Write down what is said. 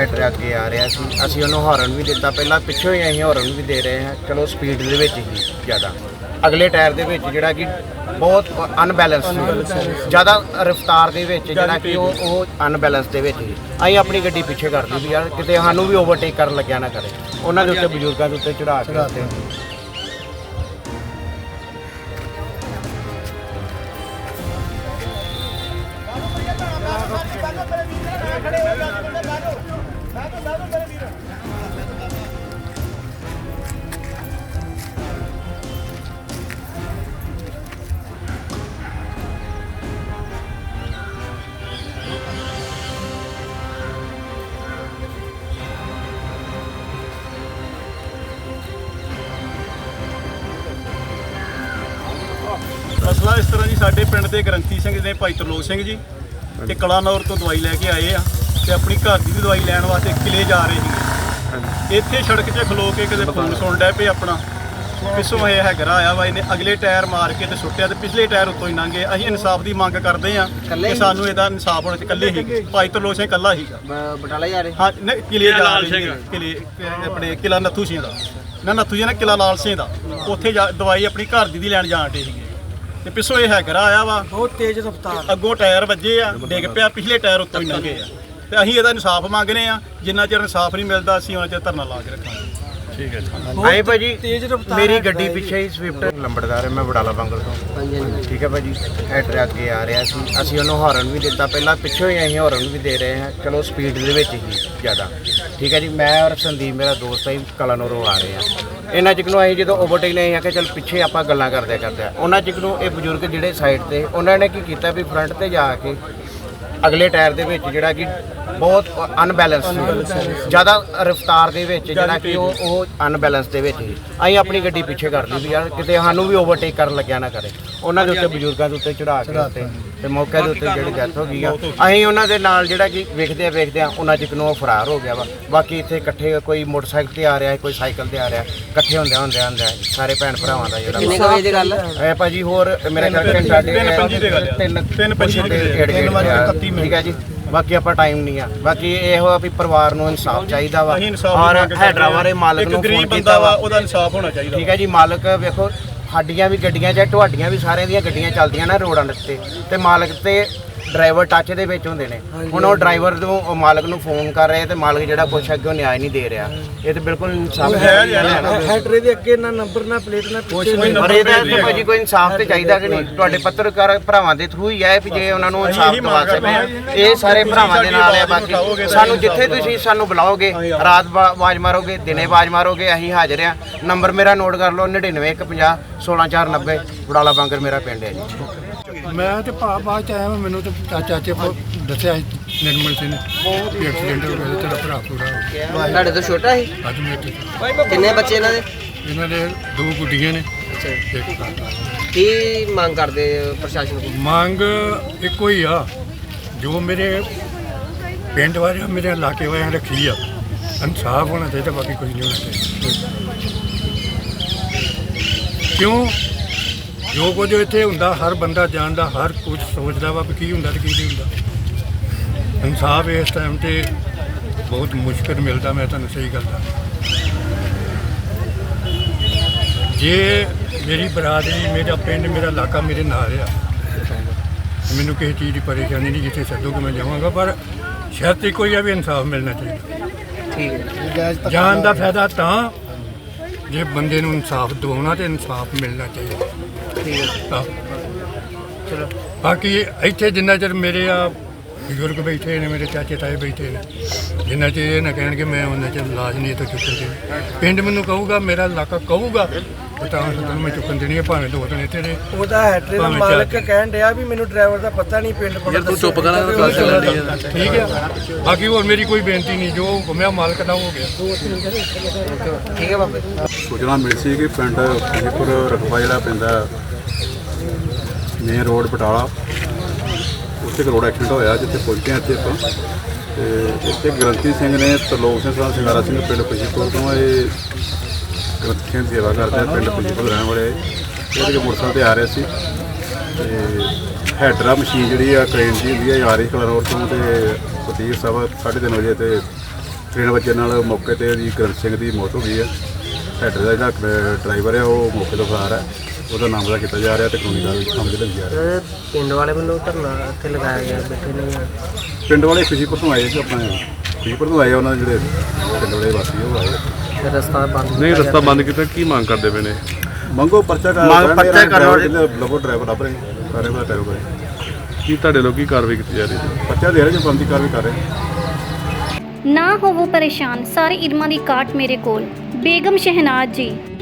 Header ਅੱਗੇ ਆ ਰਿਹਾ ਸੀ। ਅਸੀਂ ਉਹਨੂੰ ਹਾਰਨ ਵੀ ਦਿੱਤਾ। ਪਹਿਲਾਂ ਪਿੱਛੋਂ ਹੀ ਅਸੀਂ ਹਾਰਨ ਵੀ ਦੇ ਰਹੇ ਹਾਂ। ਚਲੋ ਸਪੀਡ ਦੇ ਵਿੱਚ ਹੀ ਜ਼ਿਆਦਾ। ਅਗਲੇ ਟਾਇਰ ਦੇ ਵਿੱਚ ਜਿਹੜਾ ਕਿ ਬਹੁਤ ਅਨਬੈਲੈਂਸ ਸੀ। ਜ਼ਿਆਦਾ ਰਫ਼ਤਾਰ ਦੇ ਵਿੱਚ ਜਿਹੜਾ ਕਿ ਉਹ ਉਹ ਅਨਬੈਲੈਂਸ ਦੇ ਵਿੱਚ ਸੀ ਅਸੀਂ ਆਪਣੀ ਗੱਡੀ ਪਿੱਛੇ ਕਰ ਲਈ ਵੀ ਯਾਰ ਕਿਤੇ ਸਾਨੂੰ ਵੀ ਓਵਰਟੇਕ ਕਰਨ ਲੱਗਿਆ ਨਾ ਕਰੇ। ਉਹਨਾਂ ਦੇ ਉੱਤੇ ਬਜ਼ੁਰਗਾਂ ਦੇ ਉੱਤੇ ਚੜਾ ਕੇ। ਉੱਤੇ ਮਸਲਾ ਇਸ ਤਰ੍ਹਾਂ ਜੀ, ਸਾਡੇ ਪਿੰਡ ਦੇ ਗ੍ਰੰਥੀ ਸਿੰਘ ਨੇ ਭਾਈ ਤਰਲੋਕ ਸਿੰਘ ਜੀ ਤੇ ਕਲਾਨੌਰ ਤੋਂ ਦਵਾਈ ਲੈ ਕੇ ਆਏ ਆ। ਤੇ ਆਪਣੀ ਘਰ ਦੀ ਵੀ ਦਵਾਈ ਲੈਣ ਵਾਸਤੇ ਕਿਲੇ ਜਾ ਰਹੇ ਸੀ ਇੱਥੇ ਸੜਕ 'ਤੇ ਖਲੋ ਕੇ ਕਿਤੇ ਫੋਨ ਸੁਣ ਡੈ ਪਏ ਆਪਣਾ। ਪਿੱਛੋਂ ਇਹ ਹੈਗਰਾ ਆਇਆ ਵਾ ਇਹਨੇ ਅਗਲੇ ਟਾਇਰ ਮਾਰ ਕੇ ਤੇ ਸੁੱਟਿਆ ਤੇ ਪਿਛਲੇ ਟਾਇਰ ਉੱਤੋਂ ਹੀ ਲੰਘੇ ਅਸੀਂ ਇਨਸਾਫ ਦੀ ਮੰਗ ਕਰਦੇ ਆ ਕਿ ਸਾਨੂੰ ਇਹਦਾ ਇਨਸਾਫ ਹੋਣਾ ਚਾਹੀਦਾ। ਇਕੱਲੇ ਹੀ। ਭਾਈ ਤਰਲੋਕ ਸਿੰਘ ਇਕੱਲਾ ਹੀਗਾ ਬਟਾਲਾ ਜਾ ਰਹੇ? ਹਾਂ ਨਹੀਂ ਕਿਲੇ ਜਾ ਰਹੇ ਸੀ ਕਿਲੇ ਆਪਣੇ ਕਿਲਾ ਨੱਥੂ ਸਿੰਘ ਦਾ। ਨਾ ਨੱਥੂ ਜੀ ਨਾ ਕਿਲਾ ਲਾਲ ਸਿੰਘ ਦਾ। ਉੱਥੇ ਜਾ- ਦਵਾਈ ਆਪਣੀ ਘਰ ਦੀ ਦੀ ਲੈਣ ਜਾਣ ਡੇ ਸੀਗੇ। ਤੇ ਪਿੱਛੋਂ ਇਹ ਹੈਕਰਾ ਆਇਆ ਵਾ। ਬਹੁਤ ਤੇਜ਼ ਰਫ਼ਤਾਰ। ਅੱਗੋਂ ਟਾਇਰ ਵੱਜੇ ਆ ਡਿੱਗ ਪਿਆ ਪਿਛਲੇ ਟਾਇਰ ਉੱਤੋਂ ਹੀ ਲੰਘੇ ਆ। ਤੇ ਅਸੀਂ ਇਹਦਾ ਇਨਸਾਫ ਮੰਗਨੇ ਆ ਜਿੰਨਾ ਚਿਰ ਇਨਸਾਫ ਨਹੀਂ ਮਿਲਦਾ ਅਸੀਂ ਉਹਨਾਂ ਚਿਰ ਧਰਨਾ ਲਾ ਕੇ ਰੱਖਾਂਗੇ। ਆਏ ਭਾਜੀ ਤੇਜ਼ ਰਫ਼ਤਾਰ ਮੇਰੀ ਹੈ ਗੱਡੀ। ਪਿੱਛੇ ਹੀ ਸਵਿਫਟ ਲੰਬੜਦਾਰ ਹੈ ਮੈਂ ਬੜਾਲਾ ਬੰਗਲ ਤੋਂ। ਠੀਕ ਹੈ ਭਾਜੀ ਹੈਡਰ ਅੱਗੇ ਆ ਰਿਹਾ ਸੀ। ਅਸੀਂ ਉਹਨੂੰ ਹਾਰਨ ਵੀ ਦਿੱਤਾ। ਪਹਿਲਾਂ ਪਿੱਛੋਂ ਹੀ ਅਸੀਂ ਹਾਰਨ ਵੀ ਦੇ ਰਹੇ ਹਾਂ। ਚਲੋ ਸਪੀਡ ਦੇ ਵਿੱਚ ਹੀ ਜ਼ਿਆਦਾ। ਠੀਕ ਹੈ ਜੀ ਮੈਂ ਔਰ ਸੰਦੀਪ ਮੇਰਾ ਦੋਸਤ ਹੈ ਕਲਾਨੋਰੋਂ ਆ ਰਹੇ ਹਾਂ। ਇਹਨਾਂ ਚਿਕ ਨੂੰ ਅਸੀਂ ਜਦੋਂ ਓਵਰਟੇਕ ਲਈ ਆ ਕਿ ਚਲ ਪਿੱਛੇ ਆਪਾਂ ਗੱਲਾਂ ਕਰਦੇ ਕਰਦੇ ਆ। ਉਹਨਾਂ ਚਿਕ ਨੂੰ ਇਹ ਬਜ਼ੁਰਗ ਜਿਹੜੇ ਸਾਈਡ ਤੇ ਉਹਨਾਂ ਨੇ ਕੀ ਕੀਤਾ ਵੀ ਫਰੰਟ ਤੇ ਜਾ ਕੇ ਅਗਲੇ ਟਾਇਰ ਦੇ ਵਿੱਚ ਜਿਹੜਾ ਕਿ ਬਹੁਤ ਅਨਬੈਲੈਂਸ ਜ਼ਿਆਦਾ ਰਫ਼ਤਾਰ ਦੇ ਵਿੱਚ ਜਿਹੜਾ ਕਿ ਉਹ ਉਹ ਅਨਬੈਲੈਂਸ ਦੇ ਵਿੱਚ ਸੀ। ਅਸੀਂ ਆਪਣੀ ਗੱਡੀ ਪਿੱਛੇ ਕਰ ਲਈ ਵੀ ਯਾਰ ਕਿਤੇ ਸਾਨੂੰ ਵੀ ਓਵਰਟੇਕ ਕਰਨ ਲੱਗਿਆ ਨਾ ਕਰੇ। ਉਹਨਾਂ ਦੇ ਉੱਤੇ ਬਜ਼ੁਰਗਾਂ ਦੇ ਉੱਤੇ ਚੜਾ ਕੇ ਉੱਤੇ। ਤੇ ਮੌਕੇ ਦੇ ਉੱਤੇ ਜਿਹੜੀ ਡੈਥ ਹੋ ਗਈ ਆ। ਅਸੀਂ ਉਹਨਾਂ ਦੇ ਨਾਲ ਜਿਹੜਾ ਕਿ ਵੇਖਦੇ ਆ ਵੇਖਦੇ ਆ ਉਹਨਾਂ ਚ ਨੂੰ ਉਹ ਫਰਾਰ ਹੋ ਗਿਆ ਵਾ। ਬਾਕੀ ਇੱਥੇ ਇਕੱਠੇ ਕੋਈ ਮੋਟਰਸਾਈਕਲ ਤੇ ਆ ਰਿਹਾ ਕੋਈ ਸਾਈਕਲ ਤੇ ਆ ਰਿਹਾ ਇਕੱਠੇ ਹੁੰਦੇ ਹੁੰਦੇ ਹੁੰਦੇ ਸਾਰੇ ਭੈਣ ਭਰਾਵਾਂ ਦਾ ਜਿਹੜਾ ਕਿੰਨੇ ਵਜੇ ਦੀ ਗੱਲ ਹੈ ਭਾਜੀ ਹੋਰ ਮੇਰੇ ਖਿਆਲ ਘੰਟਾ ਡੇਢ ਤਿੰਨ ਪੰਜੀ ਦੀ ਗੱਲ ਆ। ਤਿੰਨ ਤਿੰਨ ਪੰਜੀ ਦੀ ਡੇਢ ਤਿੰਨ ਵੱਜ ਕੇ ਘੰਟੇ ਇਕੱਤੀ ਮਿੰਟ। ਠੀਕ ਹੈ ਜੀ। ਬਾਕੀ ਆਪਾਂ ਟਾਈਮ ਨਹੀਂ ਆ। ਬਾਕੀ ਇਹੋ ਆ ਵੀ ਪਰਿਵਾਰ ਨੂੰ ਇਨਸਾਫ ਚਾਹੀਦਾ ਵਾ। ਔਰ ਹੈਡਰਾ। ਵਾਲੇ ਮਾਲਕ ਨੂੰ ਫੋਨ ਕੀਤਾ ਵਾ ਉਹਦਾ ਇਨਸਾਫ ਹੋਣਾ ਚਾਹੀਦਾ ਠੀਕ ਹੈ ਜੀ ਮਾਲਕ ਵੇਖੋ ਸਾਡੀਆਂ ਵੀ ਗੱਡੀਆਂ ਚਾਹੇ ਤੁਹਾਡੀਆਂ ਵੀ ਸਾਰਿਆਂ ਦੀਆਂ ਗੱਡੀਆਂ ਚੱਲਦੀਆਂ ਨਾ ਰੋਡਾਂ ਦੇ ਉੱਤੇ ਤੇ ਮਾਲਕ ਤੇ ਡਰਾਈਵਰ ਟੱਚ ਦੇ ਵਿੱਚ ਹੁੰਦੇ ਨੇ। ਹੁਣ ਉਹ ਡਰਾਈਵਰ ਨੂੰ ਉਹ ਮਾਲਕ ਨੂੰ ਫੋਨ ਕਰ ਰਹੇ ਤੇ ਮਾਲਕ ਜਿਹੜਾ ਕੁਛ ਅੱਗੇ ਨਿਆਂ ਨਹੀਂ ਦੇ ਰਿਹਾ। ਇਹ ਤੇ ਬਿਲਕੁਲ ਇਨਸਾਫ ਹੈ। ਹੈਡਰੇ ਦੇ ਅੱਗੇ ਨਾ ਨੰਬਰ ਨਾ ਪਲੇਟ ਨਾ ਪਿੱਛੇ ਨਹੀਂ। ਪਰ ਇਹਦਾ ਤਾਂ ਭਾਜੀ ਕੋਈ ਇਨਸਾਫ ਤੇ ਚਾਹੀਦਾ ਕਿ ਨਹੀਂ? ਤੁਹਾਡੇ ਪੱਤਰਕਾਰ ਭਰਾਵਾਂ ਦੇ ਥਰੂ ਹੀ ਹੈ ਵੀ ਜੇ ਉਹਨਾਂ ਨੂੰ ਇਨਸਾਫ ਦਵਾ ਸਕਦੇ। ਇਹ ਸਾਰੇ ਭਰਾਵਾਂ ਦੇ ਨਾਲ ਹੈ ਬਾਕੀ। ਸਾਨੂੰ ਜਿੱਥੇ ਤੁਸੀਂ ਸਾਨੂੰ ਬੁਲਾਓਗੇ ਰਾਤ ਆਵਾਜ਼ ਮਾਰੋਗੇ ਦਿਨੇ ਆਵਾਜ਼ ਮਾਰੋਗੇ ਅਸੀਂ ਹਾਜ਼ਰ ਆ ਨੰਬਰ ਮੇਰਾ ਨੋਟ ਕਰ ਲਓ 9950 16490 ਬੜਾਲਾ ਬਾਂਗਰ ਮੇਰਾ ਪਿੰਡ ਹੈ ਜੀ। ਮੈਂ ਤੇ ਭਾ ਬਾਅਦ ਚ ਆਇਆ ਮੈਨੂੰ ਤੇ ਚਾ- ਚਾਚੇ ਕੋ ਦੱਸਿਆ ਸੀ ਨਿਰਮਲ ਸਿੰਘ ਵੀ ਐਕਸੀਡੈਂਟ ਹੋ ਗਿਆ ਤੇਰਾ ਭਰਾ ਪੂਰਾ ਹੋ ਗਿਆ। ਤੁਹਾਡੇ ਤੋਂ ਛੋਟਾ ਸੀ? ਅੱਜ ਮੈਂ ਇੱਥੇ ਕਿੰਨੇ ਬੱਚੇ ਇਹਨਾਂ ਦੇ? ਇਹਨਾਂ ਦੇ ਦੋ ਗੁੱਡੀਆਂ ਨੇ ਇੱਕ ਕਾਕਾ। ਕੀ ਮੰਗ ਕਰਦੇ ਪ੍ਰਸ਼ਾਸਨ ਕੋਲ ਮੰਗ ਇੱਕੋ ਹੀ ਆ ਜੋ ਮੇਰੇ ਪਿੰਡ ਵਾਲਿਆਂ ਮੇਰੇ ਇਲਾਕੇ ਵਾਲਿਆਂ ਰੱਖੀ ਆ ਇਨਸਾਫ ਹੋਣਾ ਚਾਹੀਦਾ ਬਾਕੀ ਕੁਝ ਨਹੀਂ ਹੋਣਾ ਚਾਹੀਦਾ। ਕਿਉਂ? ਜੋ ਕੁਝ ਇੱਥੇ ਹੁੰਦਾ, ਹਰ ਬੰਦਾ ਜਾਣਦਾ, ਹਰ ਕੁਝ ਸੋਚਦਾ ਵਾ ਵੀ ਕੀ ਹੁੰਦਾ ਤੇ ਕੀ ਨਹੀਂ ਹੁੰਦਾ। ਇਨਸਾਫ ਇਸ ਟਾਈਮ ਤੇ ਬਹੁਤ ਮੁਸ਼ਕਲ ਮਿਲਦਾ, ਮੈਂ ਤੁਹਾਨੂੰ ਸਹੀ ਗੱਲ ਦੱਸਾਂ। ਜੇ ਮੇਰੀ ਬਰਾਦਰੀ, ਮੇਰਾ ਪਿੰਡ, ਮੇਰਾ ਇਲਾਕਾ ਮੇਰੇ ਨਾਲ ਆ ਮੈਨੂੰ ਕਿਸੇ ਚੀਜ਼ ਦੀ ਪਰੇਸ਼ਾਨੀ ਨਹੀਂ ਜਿੱਥੇ ਸੱਦੋਗੇ ਮੈਂ ਜਾਵਾਂਗਾ, ਪਰ ਸ਼ਰਤ ਇੱਕੋ ਹੀ ਆ ਵੀ ਇਨਸਾਫ ਮਿਲਣਾ ਚਾਹੀਦਾ। ਠੀਕ ਹੈ ਜਾਨ ਦਾ ਫਾਇਦਾ ਤਾਂ ਜੇ ਬੰਦੇ ਨੂੰ ਇਨਸਾਫ ਦਿਵਾਉਣਾ ਤੇ ਇਨਸਾਫ ਮਿਲਣਾ ਚਾਹੀਦਾ। ਠੀਕ ਹੈ। ਆਹ। ਬਾਕੀ ਇੱਥੇ ਜਿੰਨਾ ਚਿਰ ਮੇਰੇ ਆ ਬਜ਼ੁਰਗ ਬੈਠੇ ਨੇ ਮੇਰੇ ਚਾਚੇ ਤਾਏ ਬੈਠੇ ਨੇ ਜਿੰਨਾ ਚਿਰ ਇਹ ਨਾ ਕਹਿਣਗੇ ਮੈਂ ਉਹਨਾਂ ਚਿਰ ਲਾਜ ਨਹੀਂ ਇੱਥੇ ਚੁੱਕਣ ਦੇਣੀ ਪਿੰਡ ਮੈਨੂੰ ਕਹੂਗਾ ਮੇਰਾ ਇਲਾਕਾ ਕਹੂਗਾ ਤਾਂ ਤੁਹਾਨੂੰ ਮੈਂ ਚੁੱਕਣ ਦੇਣੀ ਹੈ ਭਾਵੇਂ ਦੋ ਦਿਨ ਇੱਥੇ ਰਹੇ। ਉਹਦਾ ਹੈਡਰੇ ਦਾ ਭਾਵੇਂ ਮਾਲਕ ਕਹਿਣ ਡਿਆ ਵੀ ਮੈਨੂੰ ਡਰਾਈਵਰ ਦਾ ਪਤਾ ਨਹੀਂ ਪਿੰਡ ਪਤਾ ਤੂੰ ਚੁੱਪ ਕਰਾਂ ਤਾਂ ਗੱਲ ਚੱਲਣ ਦੀ ਠੀਕ ਹੈ ਬਾਕੀ ਹੋਰ ਮੇਰੀ ਕੋਈ ਬੇਨਤੀ ਨਹੀਂ ਜੋ ਹੁਕਮਿਆ ਮਾਲਕ ਦਾ ਹੋ ਗਿਆ। ਠੀਕ ਹੈ ਬਾਬੇ। ਸੂਚਨਾ ਮਿਲੀ ਸੀ ਕਿ ਪਿੰਡ ਰਕਬਾ ਜਿਹੜਾ ਪੈਂਦਾ ਮੇਨ ਰੋਡ ਬਟਾਲਾ। ਉੱਥੇ ਇੱਕ ਰੋਡ ਐਕਸੀਡੈਂਟ ਹੋਇਆ ਜਿੱਥੇ ਪਹੁੰਚੇ ਹਾਂ ਇੱਥੇ ਆਪਾਂ। ਤੇ ਇੱਥੇ ਗ੍ਰੰਥੀ ਸਿੰਘ ਨੇ ਤਰਲੋਕ ਸਿੰਘ ਸਾਹਿਬ ਸਿੰਘਾਰਾ ਸਿੰਘ ਪਿੰਡ ਖੁਸ਼ੀਪੁਰ ਤੋਂ ਇਹ ਗ੍ਰੰਥੀ ਸਿੰਘ ਦੀ ਸੇਵਾ ਕਰਦੇ ਆ, ਪਿੰਡ ਖੁਸ਼ੀਪੁਰ ਰਹਿਣ ਵਾਲੇ। ਇਹਦੇ ਕੇ ਮੋਟਰਸਾਈਕਲ ਤੇ ਆ ਰਹੇ ਸੀ। ਤੇ ਹੈਡਰਾ ਮਸ਼ੀਨ ਜਿਹੜੀ ਆ, ਕ੍ਰੇਨ ਦੀ ਹੁੰਦੀ ਆ, ਇਹ ਆ ਰਹੀ ਕਲਰ ਰੋਡ ਤੋਂ ਤੇ ਸਤੀਰ ਸਾਹਿਬ 3:30 ਵਜੇ ਤੇ ਟ੍ਰੇਨ ਵੱਜਣ ਨਾਲ ਮੌਕੇ ਤੇ ਜੀ ਗਰਮ ਸਿੰਘ ਦੀ ਮੌਤ ਹੋ ਗਈ ਹੈ ਹੈਡਰ ਦਾ ਜਿਹੜਾ ਡਰਾਈਵਰ ਆ, ਉਹ ਮੌਕੇ ਤੋਂ ਫਰਾਰ ਹੈ ਉਹਦਾ ਨਾਮ ਦਾ ਕੀਤਾ ਜਾ ਰਿਹਾ ਤੇ ਕਾਨੂੰਨੀ ਕਾਰਵਾਈ ਸਮਝ ਲਈ ਜਾ ਰਹੀ ਹੈ। ਪਿੰਡ ਵਾਲੇ ਵੱਲੋਂ ਧਰਨਾ ਇੱਥੇ ਲਗਾਇਆ ਗਿਆ ਬੈਠੇ ਨੇ ਪਿੰਡ ਵਾਲੇ ਖੁਸ਼ੀਪੁਰ ਤੋਂ ਆਏ ਸੀ ਆਪਣੇ ਖੁਸ਼ੀਪੁਰ ਤੋਂ ਆਏ ਉਹਨਾਂ ਦੇ ਜਿਹੜੇ ਪਿੰਡ ਵਾਲੇ ਵਾਸੀ ਉਹ ਆਏ। ਫਿਰ ਰਸਤਾ ਬੰਦ ਨਹੀਂ ਰਸਤਾ ਬੰਦ ਕੀਤਾ ਕੀ ਮੰਗ ਕਰਦੇ ਪਏ ਨੇ? ਮੰਗੋ ਪਰਚਾ ਕਰ ਮੰਗ ਪਰਚਾ ਕਰੋ। ਲਵੋ ਡਰਾਈਵਰ ਲੱਭ ਰਹੇ ਸਾਰੇ ਵਾਲਾ ਟੈਰੋ ਕਰੇ। ਕੀ ਤੁਹਾਡੇ ਲੋਕੀ ਕਾਰਵਾਈ ਕੀਤੀ ਜਾ ਰਹੀ ਹੈ? ਪਰਚਾ ਦੇ ਰਹੇ ਜੋ ਬੰਦੀ ਕਾਰਵਾਈ ਕਰ ਰਹੇ ਨਾ ਹੋਵੋ ਪਰੇਸ਼ਾਨ ਸਾਰੇ ਇਲਮਾਂ ਦੀ ਕਾਟ ਮੇਰੇ ਕੋਲ। ਬੇਗਮ ਸ਼ਹਿਨਾਜ਼ ਜੀ।